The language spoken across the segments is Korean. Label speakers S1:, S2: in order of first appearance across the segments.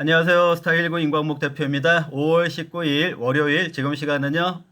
S1: 안녕하세요. 스타일19 임광목 대표입니다. 5월 19일 월요일 지금 시간은요.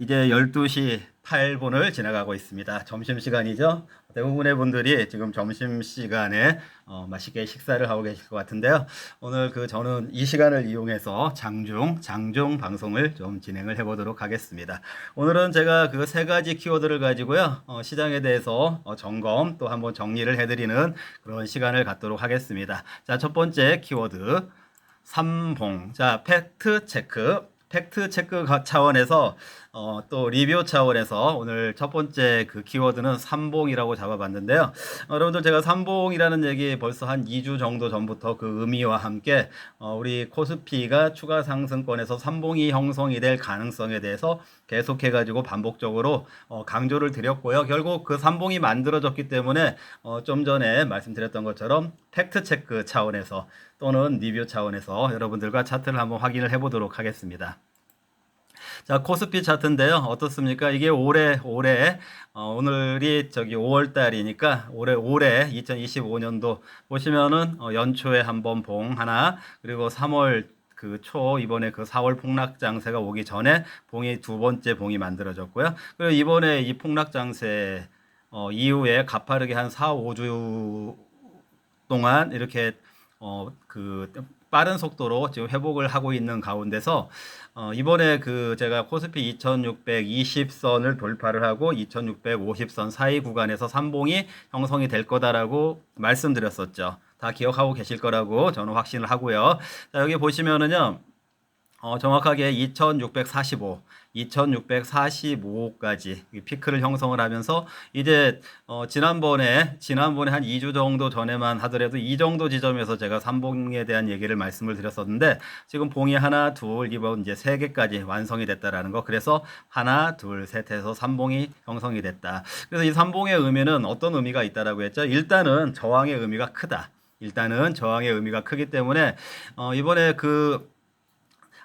S1: 이제 12시 8분을 지나가고 있습니다. 점심시간이죠. 대부분의 분들이 지금 점심시간에 어, 맛있게 식사를 하고 계실 것 같은데요. 오늘 그 저는 이 시간을 이용해서 장중, 장중 방송을 좀 진행을 해보도록 하겠습니다. 오늘은 제가 그 세 가지 키워드를 가지고요. 어, 시장에 대해서 어, 점검 또 한번 정리를 해드리는 그런 시간을 갖도록 하겠습니다. 자, 첫 번째 키워드. 삼봉. 자, 팩트 체크. 팩트 체크 가- 차원에서 어, 또 리뷰 차원에서 오늘 첫 번째 그 키워드는 삼봉이라고 잡아봤는데요. 어, 여러분들 제가 삼봉이라는 얘기 벌써 한 2주 정도 전부터 그 의미와 함께 어, 우리 코스피가 추가 상승권에서 삼봉이 형성이 될 가능성에 대해서 계속해가지고 반복적으로 어, 강조를 드렸고요. 결국 그 삼봉이 만들어졌기 때문에 어, 좀 전에 말씀드렸던 것처럼 팩트 체크 차원에서 또는 리뷰 차원에서 여러분들과 차트를 한번 확인을 해보도록 하겠습니다. 자, 코스피 차트인데요. 어떻습니까? 이게 올해, 올해, 어, 오늘이 저기 5월 달이니까 올해, 올해 2025년도 보시면은 어, 연초에 한번 봉 하나, 그리고 3월 그 초 이번에 그 4월 폭락 장세가 오기 전에 봉이 두 번째 봉이 만들어졌고요. 그리고 이번에 이 폭락 장세 어, 이후에 가파르게 한 4, 5주 동안 이렇게 어 그 빠른 속도로 지금 회복을 하고 있는 가운데서 어 이번에 그 제가 코스피 2620선을 돌파를 하고 2650선 사이 구간에서 삼봉이 형성이 될 거다라고 말씀드렸었죠. 다 기억하고 계실 거라고 저는 확신을 하고요. 자, 여기 보시면은요. 어, 정확하게 2645, 2645까지 피크를 형성을 하면서 이제 어, 지난번에 지난번에 한 2주 정도 전에만 하더라도 이 정도 지점에서 제가 삼봉에 대한 얘기를 말씀을 드렸었는데 지금 봉이 하나, 둘, 이번 이제 세 개까지 완성이 됐다라는 거. 그래서 하나, 둘, 셋 해서 삼봉이 형성이 됐다. 그래서 이 삼봉의 의미는 어떤 의미가 있다라고 했죠? 일단은 저항의 의미가 크다. 일단은 저항의 의미가 크기 때문에 어, 이번에 그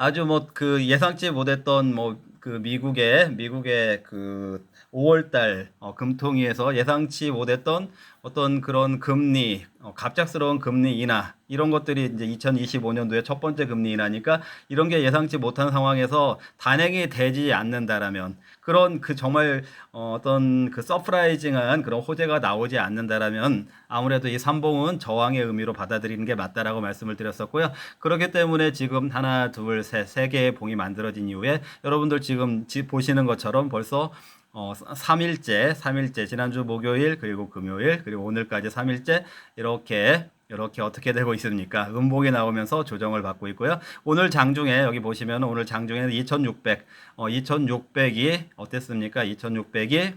S1: 아주 뭐 그 예상치 못했던 뭐 그 미국의 미국의 그 5월달 어, 금통위에서 예상치 못했던 어떤 그런 금리 어, 갑작스러운 금리 인하 이런 것들이 이제 2025년도에 첫 번째 금리 인하니까 이런 게 예상치 못한 상황에서 단행이 되지 않는다라면 그런 그 정말 어, 어떤 그 서프라이징한 그런 호재가 나오지 않는다라면 아무래도 이 삼봉은 저항의 의미로 받아들이는 게 맞다라고 말씀을 드렸었고요. 그렇기 때문에 지금 하나, 둘, 셋, 세 개의 봉이 만들어진 이후에 여러분들 지금 지- 보시는 것처럼 벌써 어, 3일째, 3일째, 지난주 목요일, 그리고 금요일, 그리고 오늘까지 3일째, 이렇게, 이렇게 어떻게 되고 있습니까? 음봉이 나오면서 조정을 받고 있고요. 오늘 장중에, 여기 보시면 오늘 장중에는 2600, 어, 2600이 어땠습니까? 2600이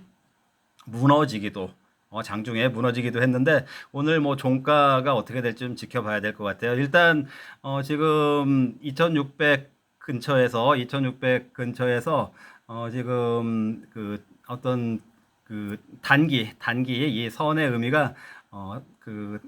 S1: 무너지기도, 어, 장중에 무너지기도 했는데, 오늘 뭐 종가가 어떻게 될지 좀 지켜봐야 될 것 같아요. 일단, 어, 지금 2600 근처에서, 2600 근처에서, 어, 지금 그 어떤 그 단기, 단기 이 선의 의미가 어, 그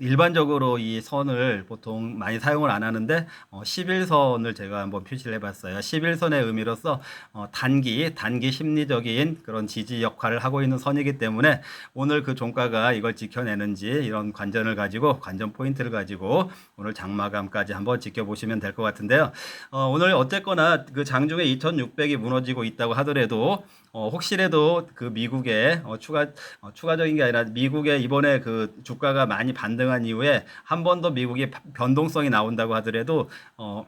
S1: 일반적으로 이 선을 보통 많이 사용을 안 하는데 어, 11선을 제가 한번 표시를 해봤어요. 11선의 의미로서 어, 단기, 단기 심리적인 그런 지지 역할을 하고 있는 선이기 때문에 오늘 그 종가가 이걸 지켜내는지 이런 관전을 가지고 관전 포인트를 가지고 오늘 장마감까지 한번 지켜보시면 될 것 같은데요. 어, 오늘 어쨌거나 그 장중에 2,600이 무너지고 있다고 하더라도 어, 혹시라도 그 미국의 어, 추가 어, 추가적인 게 아니라 미국의 이번에 그 주가가 많이 반등 한 이후에 한 번 더 미국이 바- 변동성이 나온다고 하더라도 어,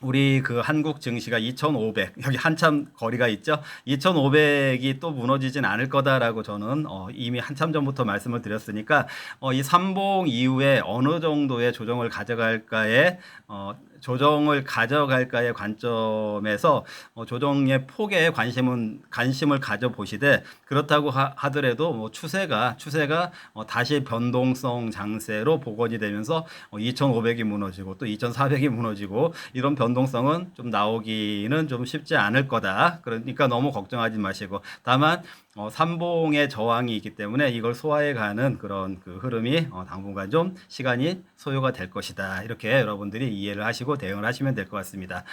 S1: 우리 그 한국 증시가 2,500 여기 한참 거리가 있죠. 2,500이 또 무너지진 않을 거다라고 저는 어, 이미 한참 전부터 말씀을 드렸으니까 어, 이 삼봉 이후에 어느 정도의 조정을 가져갈까에 어, 조정을 가져갈까의 관점에서 어, 조정의 폭에 관심은 관심을 가져 보시되 그렇다고 하, 하더라도 뭐 추세가 추세가 어, 다시 변동성 장세로 복원이 되면서 어, 2,500이 무너지고 또 2,400이 무너지고 이런 변동성은 좀 나오기는 좀 쉽지 않을 거다. 그러니까 너무 걱정하지 마시고 다만 어, 삼봉의 저항이 있기 때문에 이걸 소화해 가는 그런 그 흐름이 어, 당분간 좀 시간이 소요가 될 것이다. 이렇게 여러분들이 이해를 하시고 대응을 하시면 될 것 같습니다.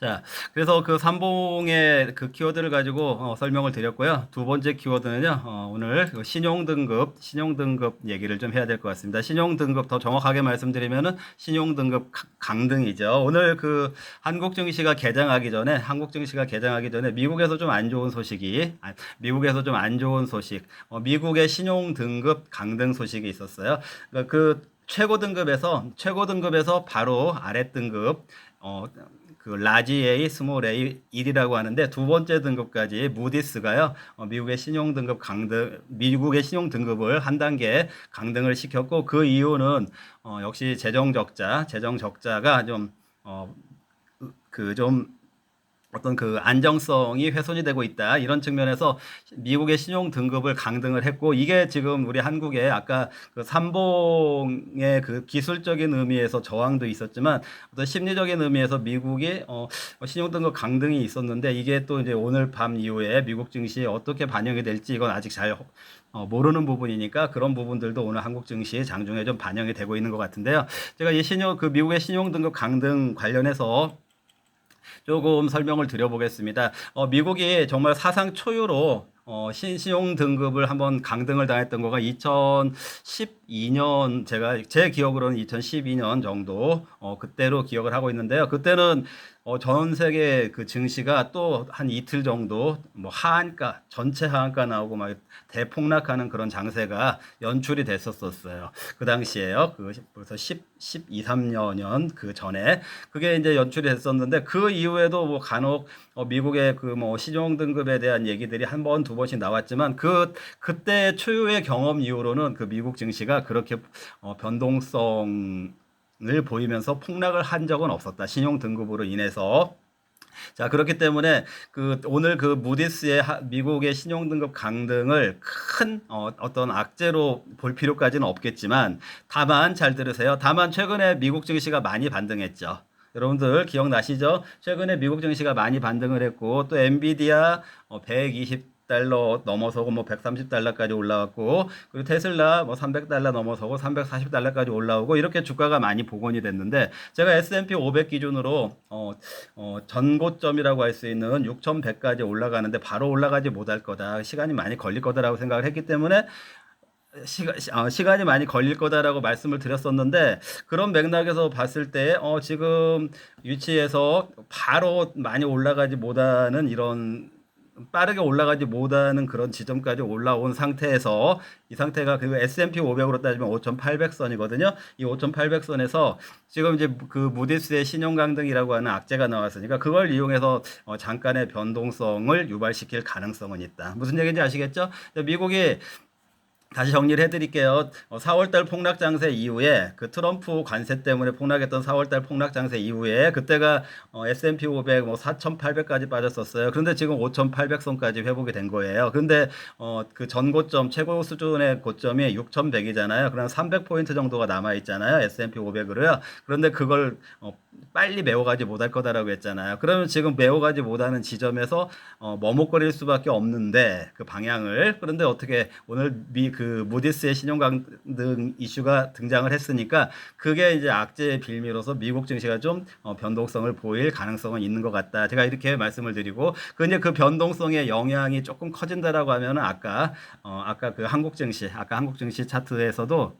S1: 자, 그래서 그 삼봉의 그 키워드를 가지고 어, 설명을 드렸고요. 두 번째 키워드는요, 어, 오늘 그 신용등급, 신용등급 얘기를 좀 해야 될 것 같습니다. 신용등급 더 정확하게 말씀드리면은 신용등급 가- 강등이죠. 오늘 그 한국증시가 개장하기 전에, 한국증시가 개장하기 전에 미국에서 좀 안 좋은 소식이, 아, 미국에서 좀 안 좋은 소식, 어, 미국의 신용등급 강등 소식이 있었어요. 그러니까 그 최고 등급에서 최고 등급에서 바로 아래 등급 어, 그 라지 A, 스몰 A 1이라고 하는데 두 번째 등급까지 무디스가요. 어, 미국의 신용 등급 강등 미국의 신용 등급을 한 단계 강등을 시켰고 그 이유는 어, 역시 재정 적자, 재정 적자가 좀 어, 그좀 어떤 그 안정성이 훼손이 되고 있다 이런 측면에서 미국의 신용 등급을 강등을 했고 이게 지금 우리 한국의 아까 그 삼봉의 그 기술적인 의미에서 저항도 있었지만 어떤 심리적인 의미에서 미국이 어 신용 등급 강등이 있었는데 이게 또 이제 오늘 밤 이후에 미국 증시에 어떻게 반영이 될지 이건 아직 잘 어, 모르는 부분이니까 그런 부분들도 오늘 한국 증시의 장중에 좀 반영이 되고 있는 것 같은데요. 제가 이 신용 그 미국의 신용 등급 강등 관련해서 조금 설명을 드려보겠습니다. 어, 미국이 정말 사상 초유로 어, 신, 신용 등급을 한번 강등을 당했던 거가 2012년 제가 제 기억으로는 2012년 정도 어, 그때로 기억을 하고 있는데요. 그때는 어, 전 세계 그 증시가 또 한 이틀 정도 뭐 하한가 전체 하한가 나오고 막 대폭락하는 그런 장세가 연출이 됐었었어요. 그 당시에요. 그 벌써 10, 12, 3년 그 전에 그게 이제 연출이 됐었는데 그 이후에도 뭐 간혹 어, 미국의 그뭐 신용 등급에 대한 얘기들이 한 번 두 번씩 나왔지만 그 그때 초유의 경험 이후로는 그 미국 증시가 그렇게 어, 변동성 을 보이면서 폭락을 한 적은 없었다. 신용 등급으로 인해서. 자, 그렇기 때문에 그 오늘 그 무디스의 하- 미국의 신용 등급 강등을 큰 어, 어떤 악재로 볼 필요까지는 없겠지만 다만 잘 들으세요. 다만 최근에 미국 증시가 많이 반등했죠. 여러분들 기억나시죠? 최근에 미국 증시가 많이 반등을 했고 또 엔비디아 어, 120 달러 넘어서고 뭐 130달러까지 올라왔고 그리고 테슬라 뭐 300달러 넘어서고 340달러까지 올라오고 이렇게 주가가 많이 복원이 됐는데 제가 S&P 500 기준으로 어, 어, 전고점이라고 할 수 있는 6,100까지 올라가는데 바로 올라가지 못할 거다. 시간이 많이 걸릴 거다라고 생각을 했기 때문에 시간, 시- 어, 시간이 많이 걸릴 거다라고 말씀을 드렸었는데 그런 맥락에서 봤을 때 어, 지금 위치에서 바로 많이 올라가지 못하는 이런 빠르게 올라가지 못하는 그런 지점까지 올라온 상태에서 이 상태가 그 S&P 500으로 따지면 5,800선이거든요. 이 5,800선에서 지금 이제 그 무디스의 신용 강등이라고 하는 악재가 나왔으니까 그걸 이용해서 어, 잠깐의 변동성을 유발시킬 가능성은 있다. 무슨 얘기인지 아시겠죠? 미국이 다시 정리를 해드릴게요. 4월달 폭락 장세 이후에 그 트럼프 관세 때문에 폭락했던 4월달 폭락 장세 이후에 그때가 어, S&P 500 뭐 4,800까지 빠졌었어요. 그런데 지금 5,800선까지 회복이 된 거예요. 근데 어, 그 전고점 최고 수준의 고점이 6,100이잖아요. 그럼 300포인트 정도가 남아 있잖아요. S&P 500으로요. 그런데 그걸 어, 빨리 메워가지 못할 거다라고 했잖아요. 그러면 지금 메워가지 못하는 지점에서 어, 머뭇거릴 수밖에 없는데 그 방향을 그런데 어떻게 오늘 미그 무디스의 신용 강 등 이슈가 등장을 했으니까 그게 이제 악재의 빌미로서 미국 증시가 좀 어, 변동성을 보일 가능성은 있는 것 같다. 제가 이렇게 말씀을 드리고 그 이제 그 변동성의 영향이 조금 커진다라고 하면은 아까 어, 아까 그 한국 증시 아까 한국 증시 차트에서도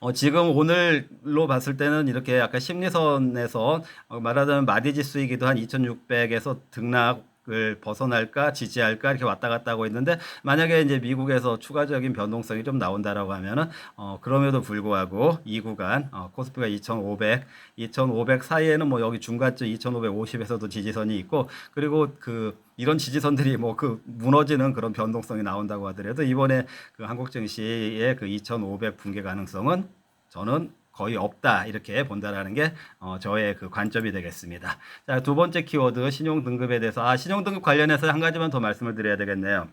S1: 어, 지금 오늘로 봤을 때는 이렇게 약간 심리선에서 어, 말하자면 마디지 수이기도 한 2600에서 등락 을 벗어날까 지지할까 이렇게 왔다 갔다 하고 있는데 만약에 이제 미국에서 추가적인 변동성이 좀 나온다라고 하면은 어, 그럼에도 불구하고 이 구간 어, 코스피가 2500, 2500 사이에는 뭐 여기 중간쯤 2550에서도 지지선이 있고 그리고 그 이런 지지선들이 뭐 그 무너지는 그런 변동성이 나온다고 하더라도 이번에 그 한국 증시의 그 2,500 붕괴 가능성은 저는 거의 없다 이렇게 본다라는 게 어, 저의 그 관점이 되겠습니다. 자, 두 번째 키워드 신용 등급에 대해서 아 신용 등급 관련해서 한 가지만 더 말씀을 드려야 되겠네요.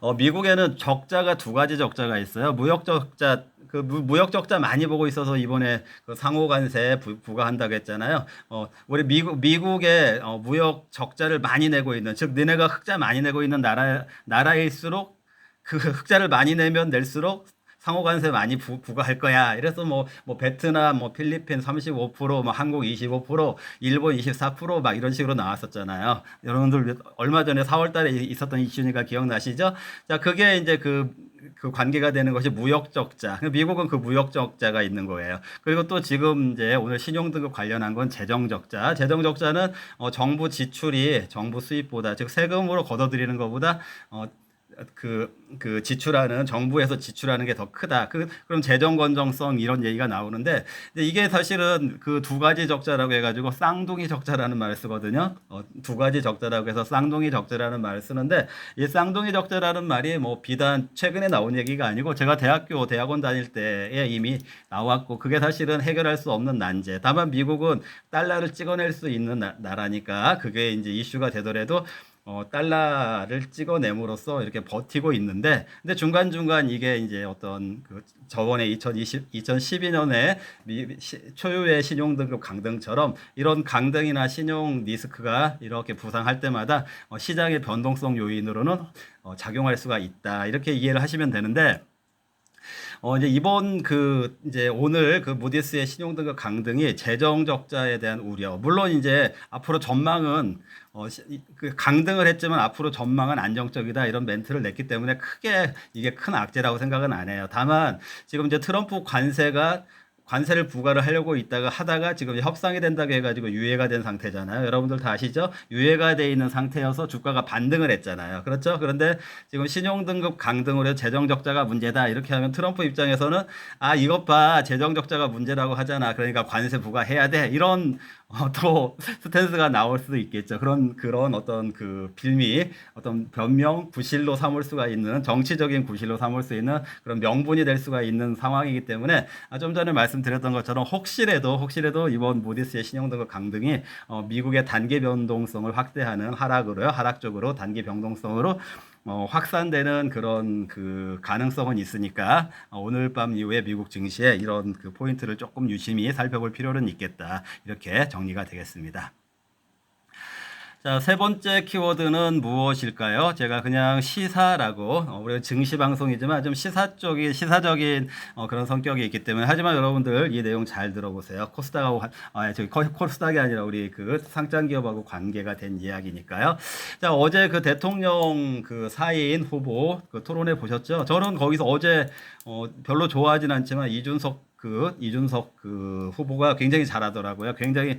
S1: 어, 미국에는 적자가 두 가지 적자가 있어요. 무역 적자 그 무, 무역 적자 많이 보고 있어서 이번에 그 상호 관세 부, 부과한다고 했잖아요. 어, 우리 미국 미국의 어, 무역 적자를 많이 내고 있는 즉 너네가 흑자 많이 내고 있는 나라 나라일수록 그 흑자를 많이 내면 낼수록 상호 관세 많이 부, 부과할 거야. 이래서 뭐, 뭐 베트남, 뭐 필리핀 35%, 뭐 한국 25%, 일본 24%막 이런 식으로 나왔었잖아요. 여러분들 얼마 전에 4월 달에 있었던 이슈니까 기억나시죠? 자, 그게 이제 그, 그 관계가 되는 것이 무역 적자. 미국은 그 무역 적자가 있는 거예요. 그리고 또 지금 이제 오늘 신용 등급 관련한 건 재정 적자. 재정 적자는 어, 정부 지출이 정부 수입보다 즉 세금으로 걷어들이는 것보다 어, 그, 그 지출하는 정부에서 지출하는 게 더 크다. 그, 그럼 재정 건정성 이런 얘기가 나오는데 이게 사실은 그 두 가지 적자라고 해가지고 쌍둥이 적자라는 말을 쓰거든요. 어, 두 가지 적자라고 해서 쌍둥이 적자라는 말을 쓰는데 이 쌍둥이 적자라는 말이 뭐 비단 최근에 나온 얘기가 아니고 제가 대학교 대학원 다닐 때에 이미 나왔고 그게 사실은 해결할 수 없는 난제. 다만 미국은 달러를 찍어낼 수 있는 나, 나라니까 그게 이제 이슈가 되더라도 어, 달러를 찍어냄으로써 이렇게 버티고 있는데, 근데 중간중간 이게 이제 어떤 그 저번에 2020, 2012년에 미, 시, 초유의 신용등급 강등처럼 이런 강등이나 신용 리스크가 이렇게 부상할 때마다 어, 시장의 변동성 요인으로는 어, 작용할 수가 있다. 이렇게 이해를 하시면 되는데, 어, 이제 이번 그 이제 오늘 그 무디스의 신용등급 강등이 재정 적자에 대한 우려. 물론 이제 앞으로 전망은 어, 그 강등을 했지만 앞으로 전망은 안정적이다 이런 멘트를 냈기 때문에 크게 이게 큰 악재라고 생각은 안 해요. 다만 지금 이제 트럼프 관세가 관세를 부과를 하려고 있다가 하다가 지금 협상이 된다고 해가지고 유예가 된 상태잖아요. 여러분들 다 아시죠? 유예가 돼 있는 상태여서 주가가 반등을 했잖아요. 그렇죠? 그런데 지금 신용등급 강등으로 재정적자가 문제다. 이렇게 하면 트럼프 입장에서는 아, 이것 봐. 재정적자가 문제라고 하잖아. 그러니까 관세 부과해야 돼. 이런 어, 또 스탠스가 나올 수도 있겠죠. 그런 그런 어떤 그 빌미, 어떤 변명, 구실로 삼을 수가 있는 정치적인 구실로 삼을 수 있는 그런 명분이 될 수가 있는 상황이기 때문에 아, 좀 전에 말씀 드렸던 것처럼 혹시라도 혹시라도 이번 모디스의 신용등급 강등이 어, 미국의 단계 변동성을 확대하는 하락으로요, 하락 쪽으로 단계 변동성으로 어, 확산되는 그런 그 가능성은 있으니까 어, 오늘 밤 이후에 미국 증시에 이런 그 포인트를 조금 유심히 살펴볼 필요는 있겠다. 이렇게 정리가 되겠습니다. 자, 세 번째 키워드는 무엇일까요? 제가 그냥 시사라고, 어, 우리가 증시 방송이지만 좀 시사 쪽이, 시사적인 어, 그런 성격이 있기 때문에, 하지만 여러분들 이 내용 잘 들어보세요. 코스닥하고, 관- 아, 저기 코- 코스닥이 아니라 우리 그 상장 기업하고 관계가 된 이야기니까요. 자, 어제 그 대통령 그 사인 후보 그 토론회 보셨죠? 저는 거기서 어제 어, 별로 좋아하진 않지만 이준석 그 이준석 그 후보가 굉장히 잘하더라고요. 굉장히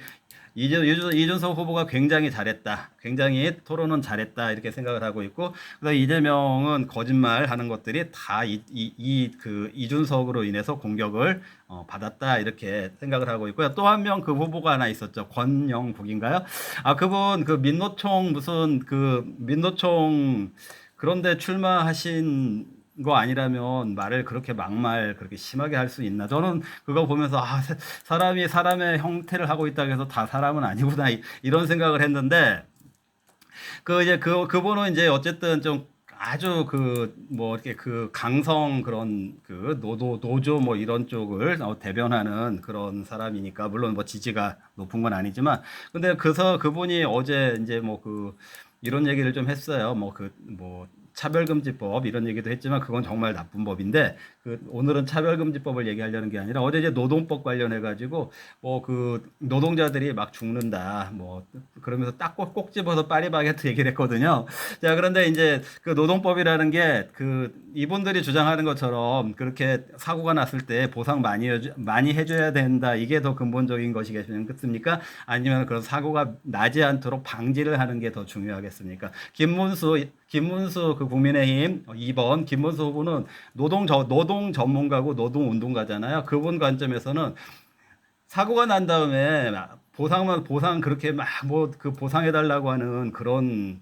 S1: 이준, 이준, 이준석 후보가 굉장히 잘했다. 굉장히 토론은 잘했다. 이렇게 생각을 하고 있고, 그다음 이재명은 거짓말 하는 것들이 다 이, 이, 이, 그 이준석으로 인해서 공격을 어, 받았다. 이렇게 생각을 하고 있고요. 또 한 명 그 후보가 하나 있었죠. 권영국인가요? 아, 그분 그 민노총 무슨 그 민노총 그런데 출마하신 거 아니라면 말을 그렇게 막말 그렇게 심하게 할 수 있나? 저는 그거 보면서 아 사- 사람이 사람의 형태를 하고 있다고 해서 다 사람은 아니구나 이- 이런 생각을 했는데 그 이제 그 그분은 이제 어쨌든 좀 아주 그 뭐 이렇게 그 강성 그런 그 노도 노조 뭐 이런 쪽을 어, 대변하는 그런 사람이니까 물론 뭐 지지가 높은 건 아니지만 근데 그서 그분이 어제 이제 뭐 그 이런 얘기를 좀 했어요. 뭐 그 뭐 차별금지법 이런 얘기도 했지만 그건 정말 나쁜 법인데 그 오늘은 차별금지법을 얘기하려는 게 아니라 어제 이제 노동법 관련해 가지고 뭐 그 노동자들이 막 죽는다 뭐 그러면서 딱꼭 집어서 파리바게트 얘기를 했거든요. 자 그런데 이제 그 노동법이라는 게 그 이분들이 주장하는 것처럼 그렇게 사고가 났을 때 보상 많이 많이 해줘야 된다 이게 더 근본적인 것이겠습니까? 아니면 그런 사고가 나지 않도록 방지를 하는 게 더 중요하겠습니까? 김문수 김문수 그 국민의힘 2번 김문수 후보는 노동 저 노동 전문가고 노동 운동가잖아요. 그분 관점에서는 사고가 난 다음에 보상만 보상 그렇게 막 뭐 그 보상해 달라고 하는 그런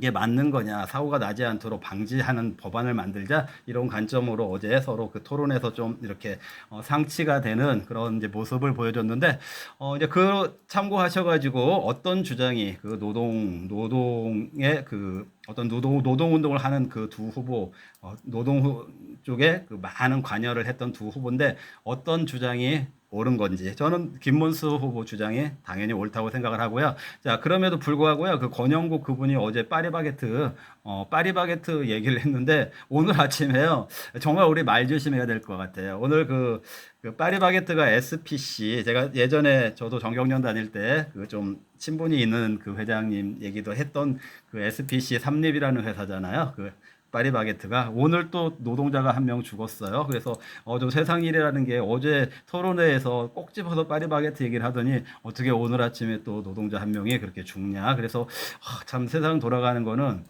S1: 게 맞는 거냐 사고가 나지 않도록 방지하는 법안을 만들자 이런 관점으로 어제 서로 그 토론에서 좀 이렇게 어, 상치가 되는 그런 이제 모습을 보여줬는데 어 이제 그 참고하셔가지고 어떤 주장이 그 노동 노동의 그 어떤 노동 노동 운동을 하는 그 두 후보 어, 노동 후, 쪽에 그 많은 관여를 했던 두 후보인데 어떤 주장이 옳은 건지 저는 김문수 후보 주장이 당연히 옳다고 생각을 하고요. 자 그럼에도 불구하고요 그 권영국 그분이 어제 파리바게트 어, 파리바게트 얘기를 했는데 오늘 아침에요 정말 우리 말 조심해야 될 것 같아요. 오늘 그, 그 파리바게트가 SPC 제가 예전에 저도 정경련 다닐 때 그 좀 친분이 있는 그 회장님 얘기도 했던 그 SPC 삼립이라는 회사잖아요. 그 파리바게트가 오늘 또 노동자가 한 명 죽었어요. 그래서 어 좀 세상 일이라는 게 어제 토론회에서 꼭 집어서 파리바게트 얘기를 하더니 어떻게 오늘 아침에 또 노동자 한 명이 그렇게 죽냐. 그래서 아, 참 세상 돌아가는 거는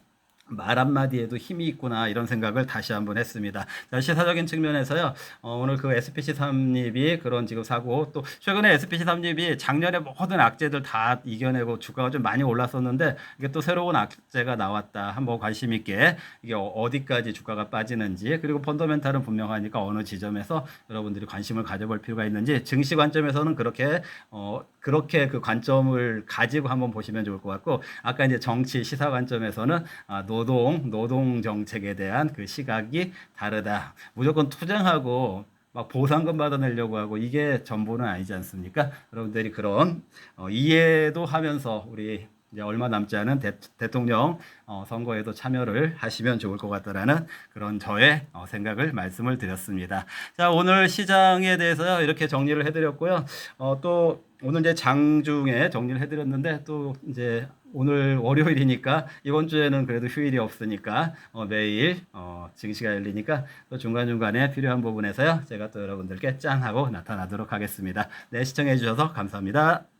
S1: 말 한마디에도 힘이 있구나 이런 생각을 다시 한번 했습니다. 자, 시사적인 측면에서요. 어, 오늘 그 SPC 삼립이 그런 지금 사고 또 최근에 SPC 삼립이 작년에 모든 악재들 다 이겨내고 주가가 좀 많이 올랐었는데 이게 또 새로운 악재가 나왔다. 한번 관심 있게 이게 어- 어디까지 주가가 빠지는지 그리고 펀더멘탈은 분명하니까 어느 지점에서 여러분들이 관심을 가져볼 필요가 있는지 증시 관점에서는 그렇게 어 그렇게 그 관점을 가지고 한번 보시면 좋을 것 같고 아까 이제 정치 시사 관점에서는 아, 노동 노동 정책에 대한 그 시각이 다르다. 무조건 투쟁하고 막 보상금 받아내려고 하고 이게 전부는 아니지 않습니까? 여러분들이 그런 어, 이해도 하면서 우리 이제 얼마 남지 않은 대, 대통령 어, 선거에도 참여를 하시면 좋을 것 같다라는 그런 저의 어, 생각을 말씀을 드렸습니다. 자 오늘 시장에 대해서 이렇게 정리를 해드렸고요. 어, 또 오늘 이제 장중에 정리를 해드렸는데 또 이제 오늘 월요일이니까 이번 주에는 그래도 휴일이 없으니까 어, 매일 어, 증시가 열리니까 또 중간 중간에 필요한 부분에서요 제가 또 여러분들께 짠 하고 나타나도록 하겠습니다. 네 시청해 주셔서 감사합니다.